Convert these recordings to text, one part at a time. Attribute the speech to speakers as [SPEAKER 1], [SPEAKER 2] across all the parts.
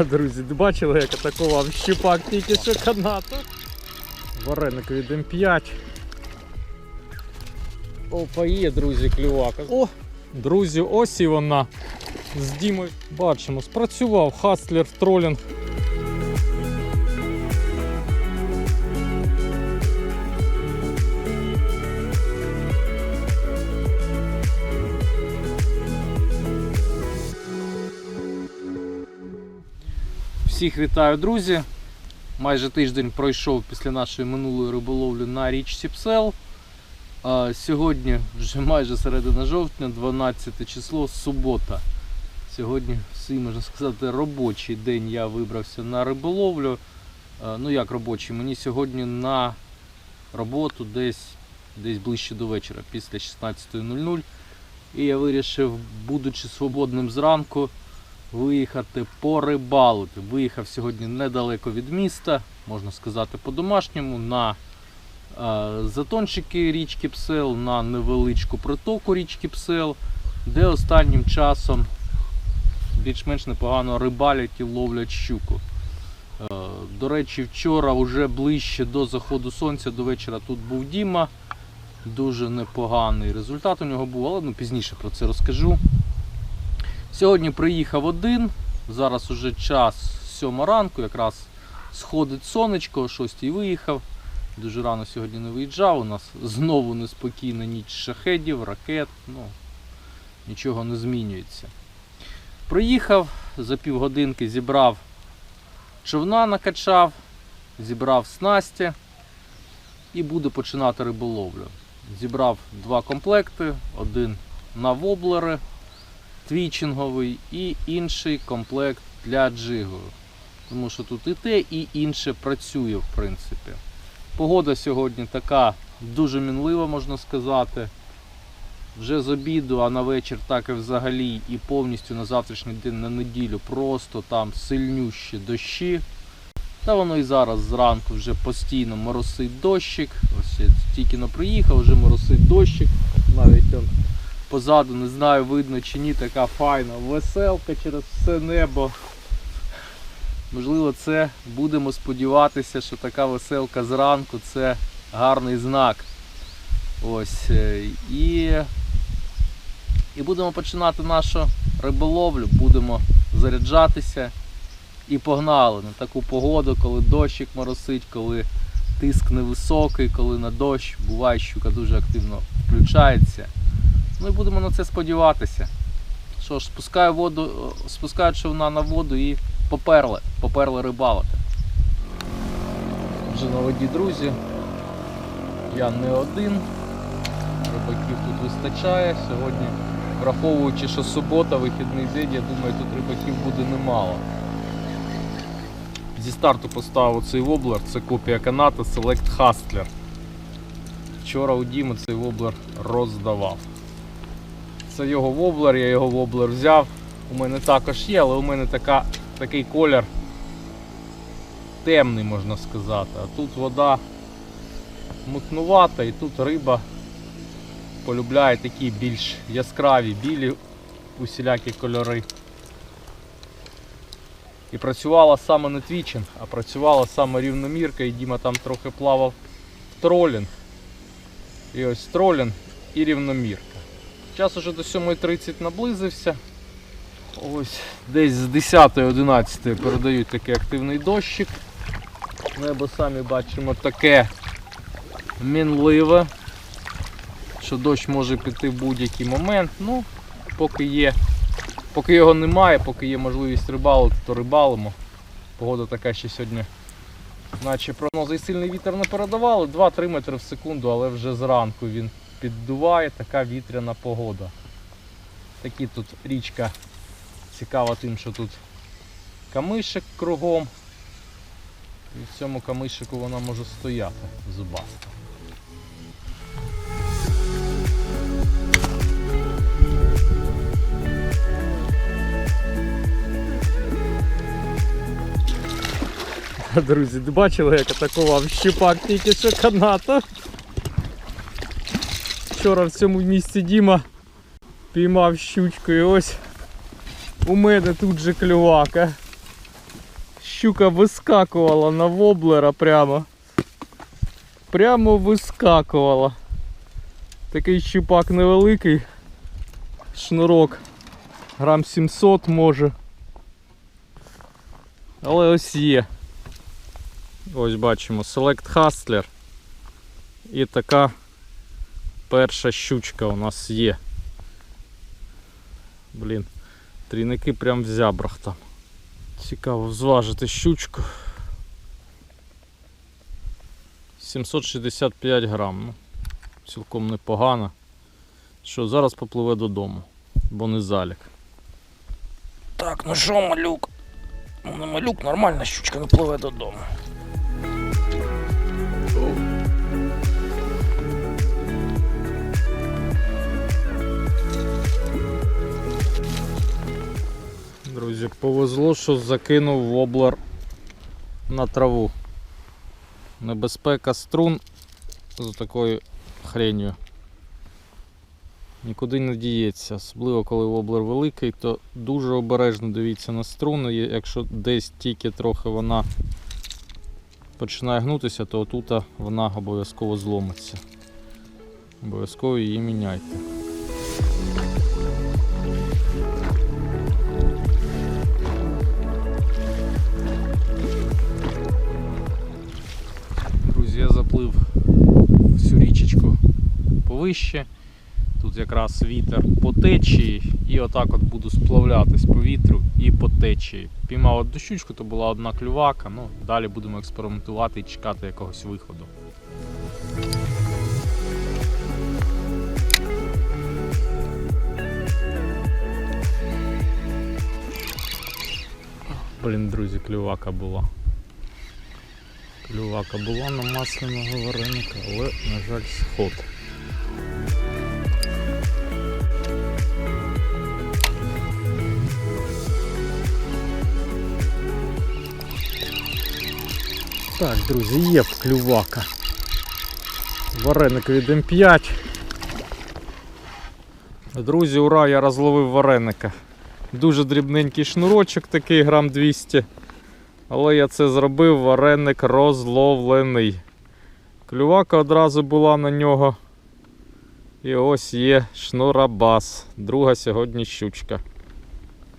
[SPEAKER 1] Друзі, бачили, як атакував щепак тільки що канату. Вареник від М5. Опа, є, друзі, клювака. О! Друзі, ось і вона. З Дімою бачимо, спрацював Хаслер тролінг. Всіх вітаю, друзі. Майже тиждень пройшов після нашої минулої риболовлі на річці Псел. Сьогодні вже майже середина жовтня, 12 число, субота. Сьогодні свій, можна сказати, робочий день я вибрався на риболовлю. Ну як робочий? Мені сьогодні на роботу десь, десь ближче до вечора, після 16.00. І я вирішив, будучи свободним зранку, виїхати порибалити. Виїхав сьогодні недалеко від міста, можна сказати, по-домашньому, на е, затончики річки Псел, на невеличку притоку річки Псел, де останнім часом більш-менш непогано рибалять і ловлять щуку. Е, До речі, вчора вже ближче до заходу сонця, до вечора тут був Діма. Дуже непоганий результат у нього був, але ну, пізніше про це розкажу. Сьогодні приїхав один, зараз уже час 7 ранку, якраз сходить сонечко, о 6 виїхав. Дуже рано сьогодні не виїжджав. У нас знову неспокійна ніч шахедів, ракет, ну нічого не змінюється. Приїхав, за півгодинки зібрав човна, накачав, зібрав снасті і буду починати риболовлю. Зібрав два комплекти, один на воблери твічинговий і інший комплект для джигу. Тому що тут і те, і інше працює, в принципі. Погода сьогодні така дуже мінлива, можна сказати. Вже з обіду, а на вечір так і взагалі, і повністю на завтрашній день, на неділю, просто там сильнющі дощі. Та воно і зараз зранку вже постійно моросить дощик. Ось я тільки приїхав, вже моросить дощик. Навіть позаду, не знаю, видно чи ні, така файна веселка через все небо. Можливо, це будемо сподіватися, що така веселка зранку це гарний знак. Ось. е, І, і будемо починати нашу риболовлю, будемо заряджатися і погнали на таку погоду, коли дощик моросить, коли тиск невисокий, коли на дощ буває, щука дуже активно включається. Ну і будемо на це сподіватися. Що ж, спускаю воду, спускаю човна на воду і поперли, поперли рибалити. Вже на воді, друзі. Я не один. Рибаків тут вистачає. Сьогодні, враховуючи, що субота, вихідний день, я думаю, тут рибаків буде немало. Зі старту поставив цей воблер, це копія каната Select Hustler. Вчора у Діми цей воблер роздавав. Це його воблер, я його воблер взяв. У мене також є, але у мене така, такий колір темний, можна сказати. А тут вода мутнувата і тут риба полюбляє такі більш яскраві, білі усілякі кольори. І працювала саме не твічинг, а працювала саме рівномірка, і Діма там трохи плавав тролінг. І ось тролінг і рівномірка. Час уже до 7.30 наблизився. Ось десь з 10-11 передають такий активний дощик. Небо самі бачимо таке мінливе, що дощ може піти в будь-який момент. Ну, поки є, поки його немає, поки є можливість рибалити, то рибалимо. Погода така ще сьогодні. Наче прогнози і сильний вітер не передавали, 2-3 метри в секунду, але вже зранку він піддуває, така вітряна погода. Такі тут річка цікава тим, що тут камишик кругом. І в цьому камишику вона може стояти зубаста. Друзі, бачили, як атакував щепак тільки що каната. Вчора в цьому місці Діма піймав щучку і ось у мене тут же клювака. щука вискакувала на воблера прямо. Прямо вискакувала. Такий щупак невеликий. Шнурок. Грам 700 може. Але ось є. Ось бачимо Select Hustler. І така перша щучка у нас є. Блін, трійники прям в зябрах там. Цікаво зважити щучку. 765 грам. Ну, цілком непогано. Що, зараз попливе додому, бо не залік. Так, ну що, малюк? Ну, малюк, нормальна щучка не пливе додому. Повезло, що закинув воблер на траву. Небезпека струн з такою хренью. Нікуди не діється, особливо коли воблер великий, то дуже обережно дивіться на струни. Якщо десь тільки трохи вона починає гнутися, то отут вона обов'язково зломиться. Обов'язково її міняйте. Друзі, всю річечку повище. Тут якраз вітер по течії і отак от буду сплавлятись по вітру і по течії. Піймав одну щучку, то була одна клювака. Ну, далі будемо експериментувати і чекати якогось виходу. Блін, друзі, клювака була. Клювака була на масляного вареника, але, на жаль, сход. Так, друзі, є клювака. Вареник від М5. Друзі, ура, я розловив вареника. Дуже дрібненький шнурочок, такий грам 200. Але я це зробив, вареник розловлений. Клювака одразу була на нього. І ось є шнурабас. Друга сьогодні щучка.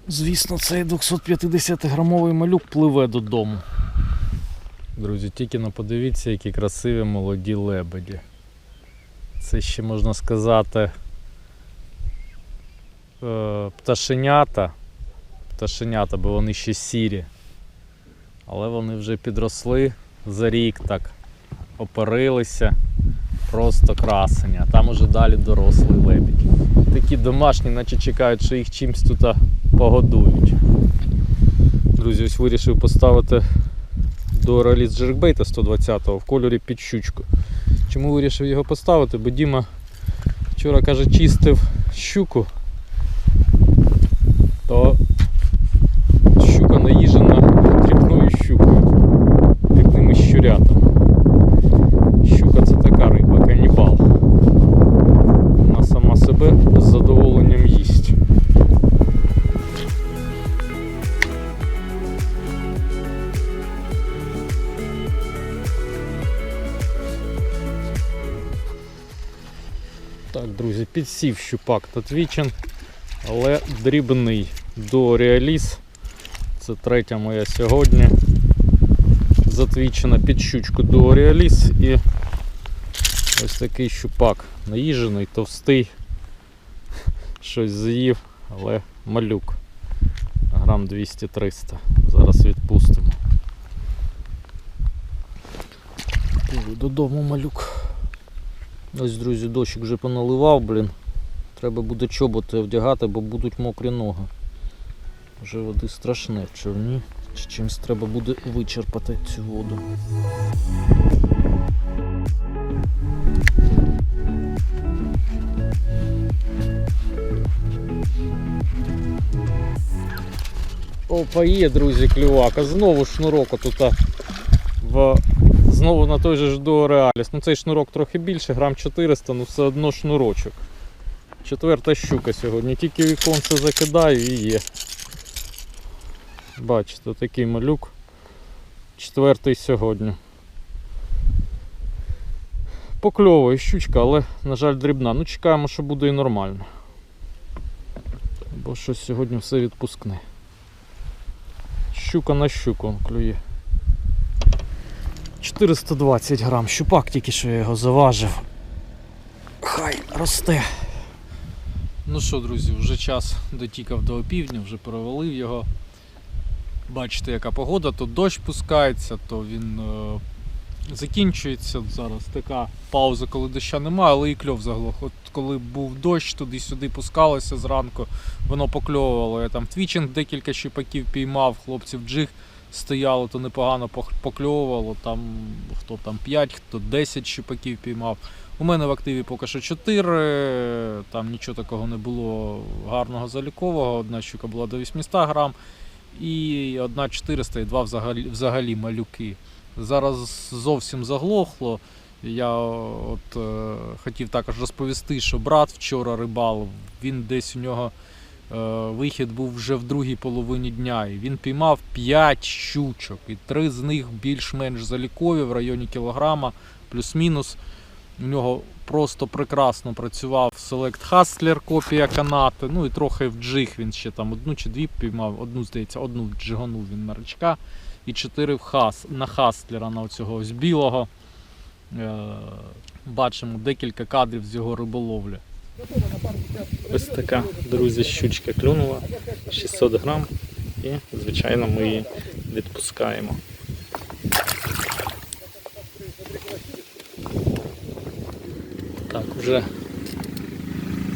[SPEAKER 1] Звісно, цей 250-грамовий малюк пливе додому. Друзі, тільки на подивіться, які красиві молоді лебеді. Це ще можна сказати е, пташенята. Пташенята, бо вони ще сірі. Але вони вже підросли за рік так. Оперилися. Просто красені. А там уже далі дорослий лебідь. Такі домашні, наче чекають, що їх чимсь тут погодують. Друзі, ось вирішив поставити до реліз джеркбейта 120-го в кольорі під щучку. Чому вирішив його поставити? Бо Діма вчора каже, чистив щуку, то підсів щупак Татвічен, але дрібний до. Це третя моя сьогодні. Затвічена під щучку до і ось такий щупак. Наїжений, товстий. Щось з'їв, але малюк. Грам 200-300. Зараз відпустимо. Додому малюк. Ось, друзі, дощик вже поналивав, блін. Треба буде чоботи вдягати, бо будуть мокрі ноги. Вже води страшне в човні. Чи чимось треба буде вичерпати цю воду. Опа, є, друзі, клювака. Знову шнурок отут в Знову на той же ж до Реаліс. Ну цей шнурок трохи більше, грам 400, ну все одно шнурочок. Четверта щука сьогодні. Тільки віконце закидаю і є. Бачите, такий малюк. Четвертий сьогодні. Покльовує щучка, але, на жаль, дрібна. Ну, чекаємо, що буде і нормально. Бо щось сьогодні все відпускне. Щука на щуку клює. 420 грам. Щупак тільки що я його заважив. Хай росте. Ну що, друзі, вже час дотікав до опівдня, вже перевалив його. Бачите, яка погода, то дощ пускається, то він е, закінчується. Зараз така пауза, коли доща немає, але і кльов заглох. От коли був дощ, туди-сюди пускалося зранку, воно покльовувало. Я там твічинг декілька щупаків піймав, хлопців джиг стояло, то непогано покльовувало. Там хто там 5, хто 10 щупаків піймав. У мене в активі поки що 4, там нічого такого не було гарного залікового. Одна щука була до 800 грам і одна 400 і два взагалі, взагалі малюки. Зараз зовсім заглохло. Я от е, хотів також розповісти, що брат вчора рибалив, він десь у нього вихід був вже в другій половині дня, і він піймав 5 щучок, і три з них більш-менш залікові в районі кілограма, плюс-мінус. У нього просто прекрасно працював Select Hustler, копія канати. Ну і трохи в джиг він ще там одну чи дві піймав, одну, здається, одну джиганув він на рачка. І чотири в хас, на Хастлера, на оцього ось білого. Е, бачимо декілька кадрів з його риболовлі. Ось така, друзі, щучка клюнула 600 грам і, звичайно, ми її відпускаємо. Так, вже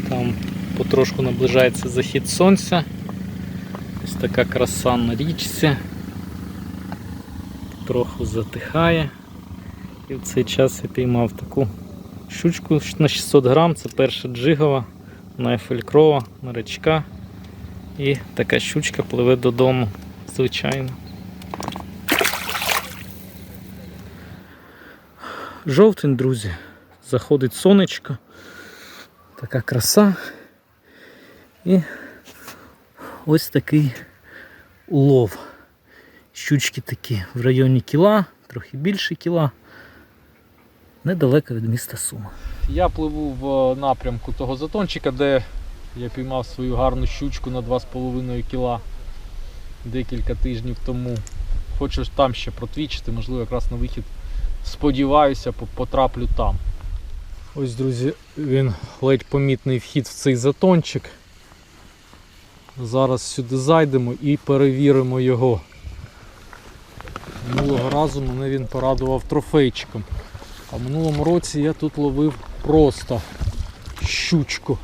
[SPEAKER 1] там потрошку наближається захід сонця. Ось така краса на річці. Трохи затихає. І в цей час я піймав таку щучку на 600 грам. Це перша джигова, найфелькрова, наречка. І така щучка пливе додому, звичайно. Жовтень, друзі. Заходить сонечко. Така краса. І ось такий улов. Щучки такі в районі кіла, трохи більше кіла. Недалеко від міста Сума. Я пливу в напрямку того затончика, де я піймав свою гарну щучку на 2,5 кіла декілька тижнів тому. Хочу там ще протвічити, можливо, якраз на вихід сподіваюся, потраплю там. Ось, друзі, він ледь помітний вхід в цей затончик. Зараз сюди зайдемо і перевіримо його. Минулого разу мене він порадував трофейчиком. А в минулому році я тут ловив просто щучку.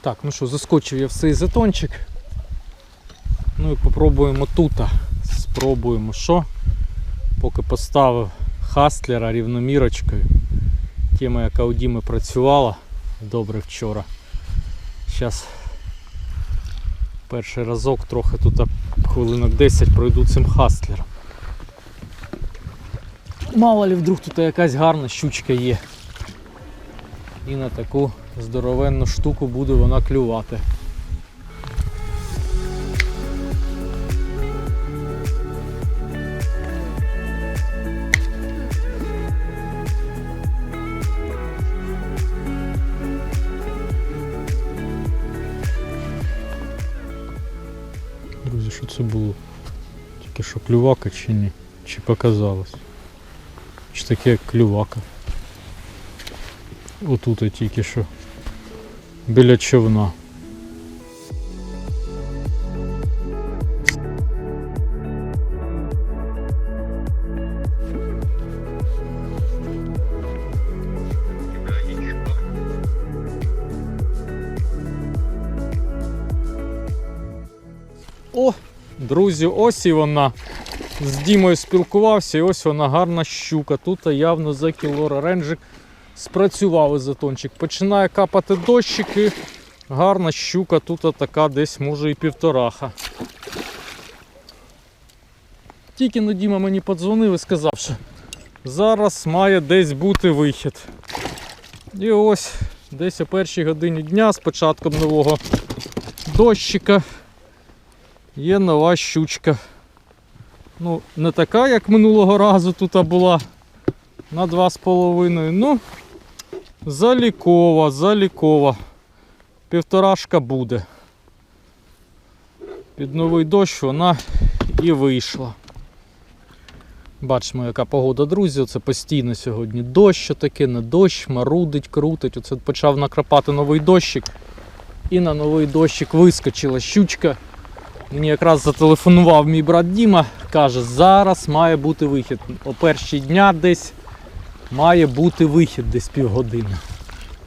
[SPEAKER 1] Так, ну що, заскочив я в цей затончик. Ну і попробуємо тут. Спробуємо що. Поки поставив хастлера рівномірочкою. Тема, яка у Діми працювала добре вчора. Зараз перший разок трохи тут хвилинок 10 пройду цим хастлером. Мало ли вдруг тут якась гарна щучка є. І на таку здоровенну штуку буде вона клювати. Друзі, що це було? Тільки що клювака чи ні? Чи показалось? Чи таке як клювака? Отут тільки що. Біля човна. О, друзі, ось і вона. З Дімою спілкувався, і ось вона гарна щука. Тут явно за кіло ренджик спрацював ізотончик. Починає капати дощики. Гарна щука, тут така десь може і півтораха. Тільки ну Діма мені подзвонив і сказав, що зараз має десь бути вихід. І ось десь о першій годині дня з початком нового дощика є нова щучка. Ну, не така, як минулого разу тут була на 2,5. Ну, залікова, залікова. Півторашка буде. Під новий дощ вона і вийшла. Бачимо, яка погода, друзі. Це постійно сьогодні дощ, таке, не дощ, марудить, крутить. Оце почав накрапати новий дощик. І на новий дощик вискочила щучка. Мені якраз зателефонував мій брат Діма, каже, зараз має бути вихід. О перші дня десь має бути вихід десь півгодини.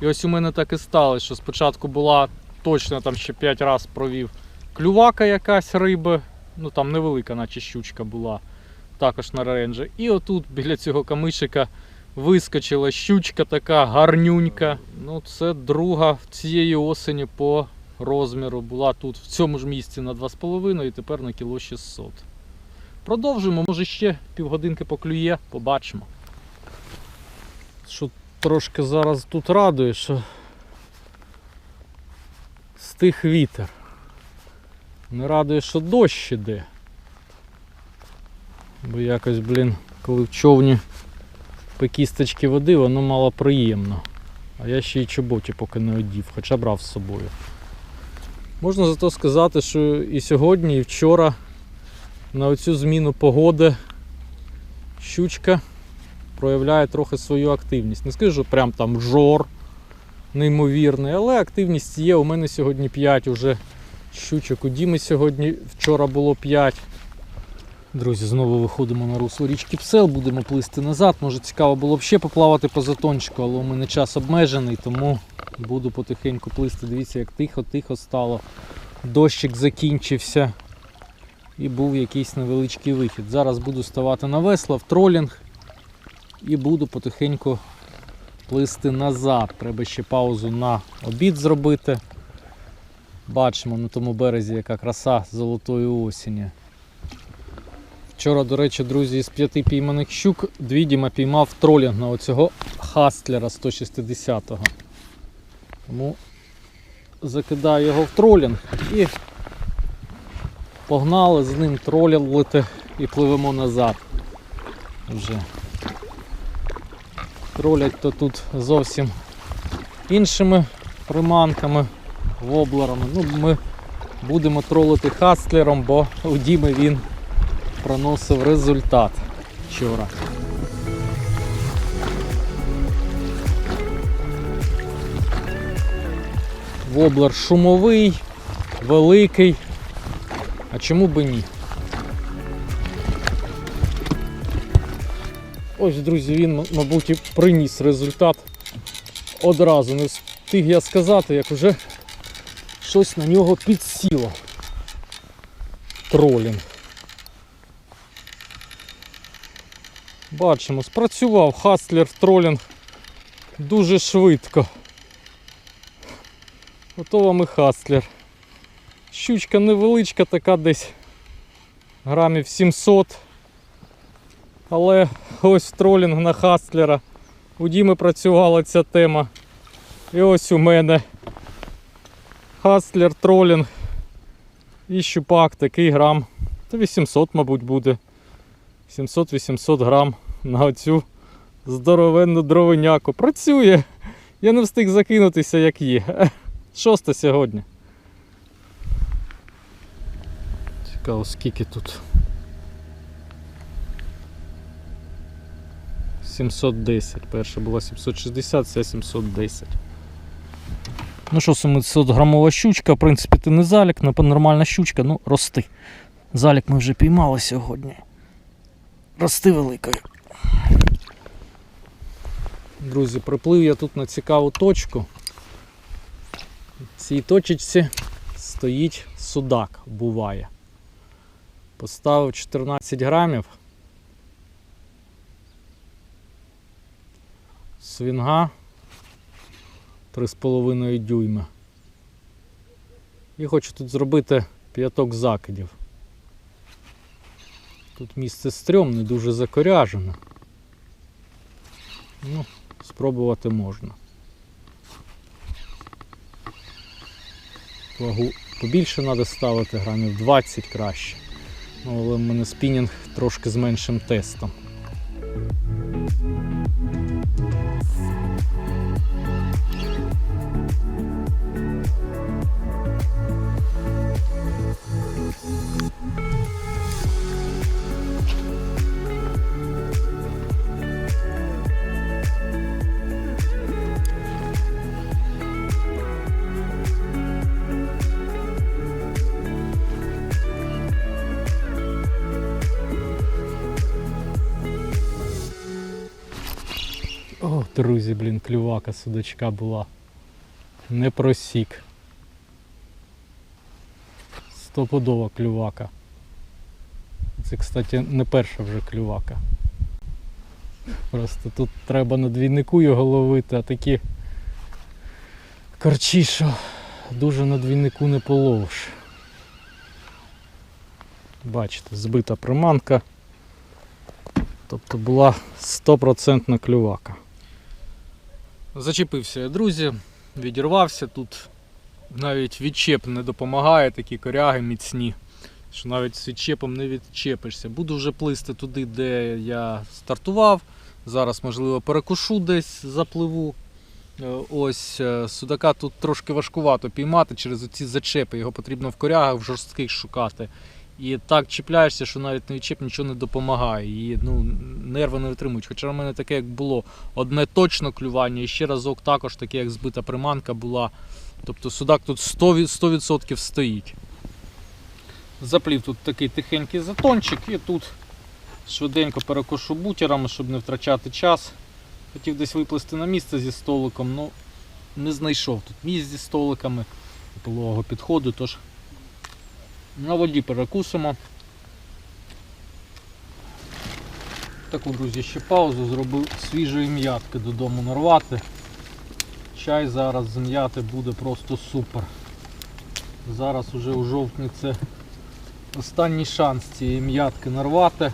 [SPEAKER 1] І ось у мене так і сталося, що спочатку була точно там ще 5 разів провів клювака якась риби, ну там невелика, наче щучка була, також на ренджі. І отут біля цього камишика вискочила щучка така гарнюнька. Ну, це друга цієї осені по розміру. Була тут в цьому ж місці на 2,5 і тепер на кіло 600. Продовжуємо, може ще півгодинки поклює, побачимо. Що трошки зараз тут радує, що стих вітер. Не радує, що дощ іде. Бо якось, блін, коли в човні по кісточки води, воно мало приємно. А я ще й чоботі поки не одів, хоча брав з собою. Можна зато сказати, що і сьогодні, і вчора на оцю зміну погоди щучка проявляє трохи свою активність. Не скажу, що прям там жор неймовірний, але активність є. У мене сьогодні 5 уже щучок. У Діми сьогодні вчора було 5. Друзі, знову виходимо на русло річки Псел, будемо плисти назад. Може цікаво було б ще поплавати по затончику, але у мене час обмежений, тому буду потихеньку плисти. Дивіться, як тихо-тихо стало. Дощик закінчився і був якийсь невеличкий вихід. Зараз буду ставати на весла в тролінг і буду потихеньку плисти назад. Треба ще паузу на обід зробити. Бачимо на тому березі, яка краса золотої осені. Вчора, до речі, друзі, із п'яти пійманих щук дві Діма піймав тролінг на оцього хастлера 160-го. Тому закидаю його в тролінг і погнали з ним тролінглити і пливемо назад. Вже. Тролять то тут зовсім іншими приманками, воблерами. Ну, ми будемо тролити хастлером, бо у Діми він проносив результат вчора. Воблер шумовий, великий. А чому би ні? Ось, друзі, він, мабуть, і приніс результат одразу. Не встиг я сказати, як вже щось на нього підсіло. Тролінг. Бачимо, спрацював Хастлер тролінг дуже швидко. Ото вам і Хастлер. Щучка невеличка, така десь грамів 700. Але ось тролінг на Хастлера. У Діми працювала ця тема. І ось у мене Хастлер тролінг. І щупак такий грам. Та 800, мабуть, буде. 700-800 грам на оцю здоровенну дровиняку. Працює. Я не встиг закинутися, як є. Шосте сьогодні. Цікаво, скільки тут. 710. Перша була 760, ця 710. Ну що, 700 грамова щучка, в принципі, це не залік, не нормальна щучка, ну рости. Залік ми вже піймали сьогодні. Рости великою. Друзі, приплив я тут на цікаву точку. В цій точечці стоїть судак, буває. Поставив 14 грамів. Свінга 3,5 дюйма. І хочу тут зробити п'яток закидів. Тут місце стрьомне, дуже закоряжене. Ну, спробувати можна. Вагу побільше треба ставити, грамів 20 краще. Ну, але в мене спінінг трошки з меншим тестом. Друзі, блін, клювака судачка була. Не просік. Стопудова клювака. Це, кстати, не перша вже клювака. Просто тут треба на двійнику його ловити, а такі корчі, що дуже на двійнику не половиш. Бачите, збита приманка. Тобто була стопроцентна клювака. Зачепився я, друзі, відірвався тут. Навіть відчеп не допомагає, такі коряги міцні, що навіть з відчепом не відчепишся. Буду вже плисти туди, де я стартував. Зараз, можливо, перекушу десь запливу. Е, Ось е, судака тут трошки важкувато піймати через ці зачепи. Його потрібно в корягах в жорстких шукати. І так чіпляєшся, що навіть на відчеп нічого не допомагає. І ну, нерви не витримують. Хоча в мене таке, як було одне точно клювання, і ще разок також таке, як збита приманка була. Тобто судак тут 100%, 100% стоїть. Заплів тут такий тихенький затончик і тут швиденько перекошу бутерами, щоб не втрачати час. Хотів десь виплисти на місце зі столиком, ну не знайшов тут місць зі столиками пологого підходу, тож на воді перекусимо. Таку, друзі, ще паузу зробив свіжої м'ятки додому нарвати. Чай зараз з м'яти буде просто супер. Зараз уже у жовтні це останній шанс цієї м'ятки нарвати.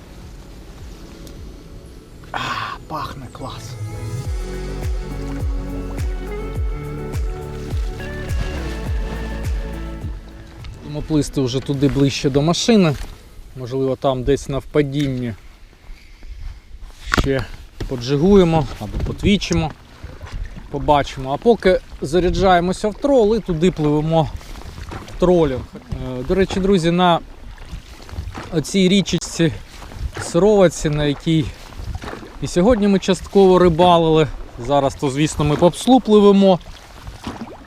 [SPEAKER 1] Будемо плисти вже туди ближче до машини. Можливо, там десь на впадінні ще поджигуємо або потвічимо. Побачимо. А поки заряджаємося в трол і туди пливемо в тролінг. Е, До речі, друзі, на цій річечці Сироваці, на якій і сьогодні ми частково рибалили. Зараз то, звісно, ми по пслу пливемо.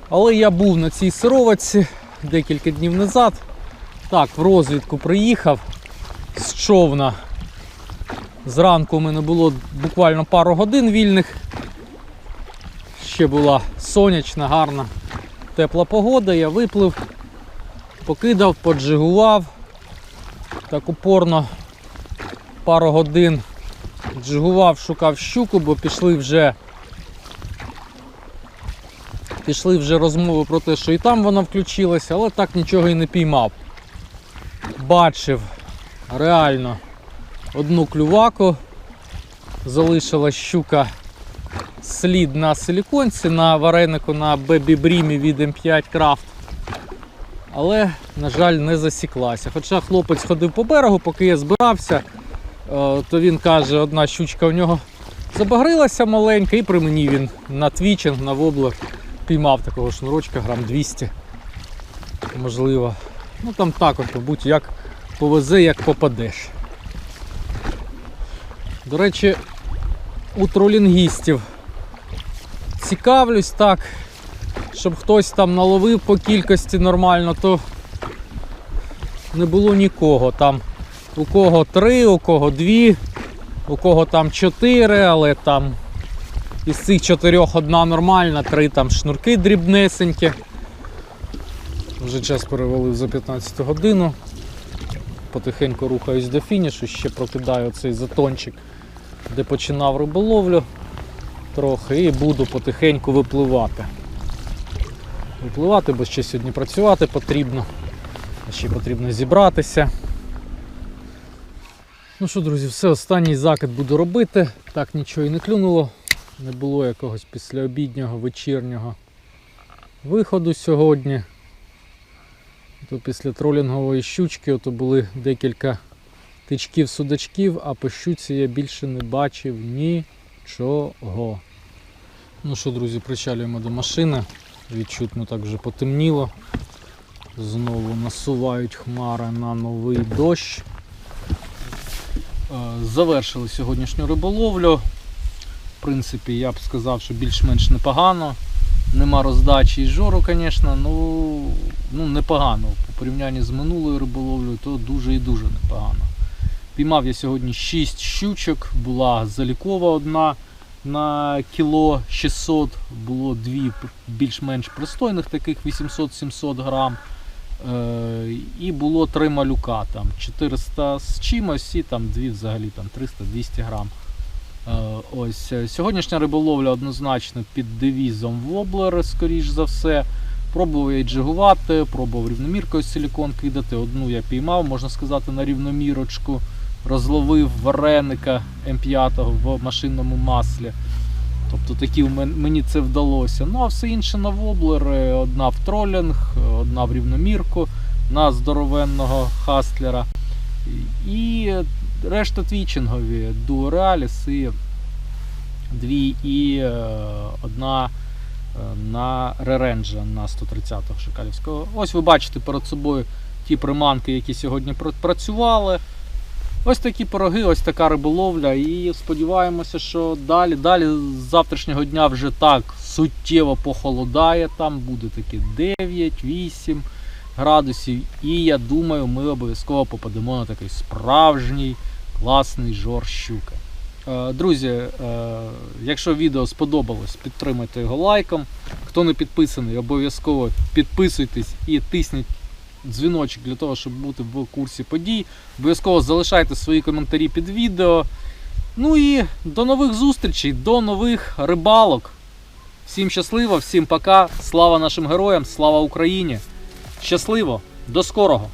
[SPEAKER 1] Але я був на цій сироватці декілька днів назад. Так, в розвідку приїхав з човна. Зранку у мене було буквально пару годин вільних. Ще була сонячна, гарна, тепла погода, я виплив, покидав, поджигував. Так упорно пару годин джигував, шукав щуку, бо пішли вже пішли вже розмови про те, що і там вона включилася, але так нічого і не піймав. Бачив реально одну клюваку, залишила щука слід на силіконці, на варенику на Brimі від M5 Craft. Але, на жаль, не засіклася. Хоча хлопець ходив по берегу, поки я збирався, е, то він каже, одна щучка у нього забагрилася маленька, і при мені він на твічинг, на воблер піймав такого шнурочка, грам 200. Можливо. Ну там так от, мабуть, як повезе, як попадеш. До речі, у тролінгістів цікавлюсь так, щоб хтось там наловив по кількості нормально, то не було нікого. Там у кого три, у кого дві, у кого там чотири, але там із цих чотирьох одна нормальна, три там шнурки дрібнесенькі. Вже час перевалив за 15 годину. Потихеньку рухаюсь до фінішу, ще прокидаю цей затончик, де починав риболовлю трохи і буду потихеньку випливати. Випливати, бо ще сьогодні працювати потрібно. Ще потрібно зібратися. Ну що, друзі, все, останній закид буду робити. Так нічого і не клюнуло. Не було якогось післяобіднього, вечірнього виходу сьогодні. То після тролінгової щучки то були декілька тичків, судачків, а по щуці я більше не бачив нічого. Ну що, друзі, причалюємо до машини. Відчутно так вже потемніло. Знову насувають хмари на новий дощ. Е, Завершили сьогоднішню риболовлю. В принципі, я б сказав, що більш-менш непогано. Нема роздачі і жору, звісно, ну, ну непогано. По порівнянні з минулою риболовлею, то дуже і дуже непогано. Піймав я сьогодні 6 щучок, була залікова одна на кіло 600, було дві більш-менш пристойних, таких 800-700 грам. Е, і було три малюка, там 400 з чимось, і там дві взагалі там 300-200 грам. Е, Ось е, сьогоднішня риболовля однозначно під девізом воблер, скоріш за все. Пробував я і джигувати, пробував рівноміркою силікон кидати. Одну я піймав, можна сказати, на рівномірочку. Розловив вареника М5 в машинному маслі. Тобто такі мені це вдалося. Ну а все інше на воблери. Одна в тролінг, одна в рівномірку на здоровенного хастлера. І решта твічингові Realis і дві і е, одна е, на Реренджа на 130-го Шикалівського. Ось ви бачите перед собою ті приманки, які сьогодні працювали. Ось такі пироги, ось така риболовля. І сподіваємося, що далі, далі з завтрашнього дня вже так суттєво похолодає. Там буде таки 9-8 градусів. І я думаю, ми обов'язково попадемо на такий справжній класний жор щуки. Е, Друзі, е, якщо відео сподобалось, підтримайте його лайком. Хто не підписаний, обов'язково підписуйтесь і тисніть дзвіночок для того, щоб бути в курсі подій. Обов'язково залишайте свої коментарі під відео. Ну і до нових зустрічей, до нових рибалок. Всім щасливо, всім пока. Слава нашим героям, слава Україні! Щасливо! До скорого!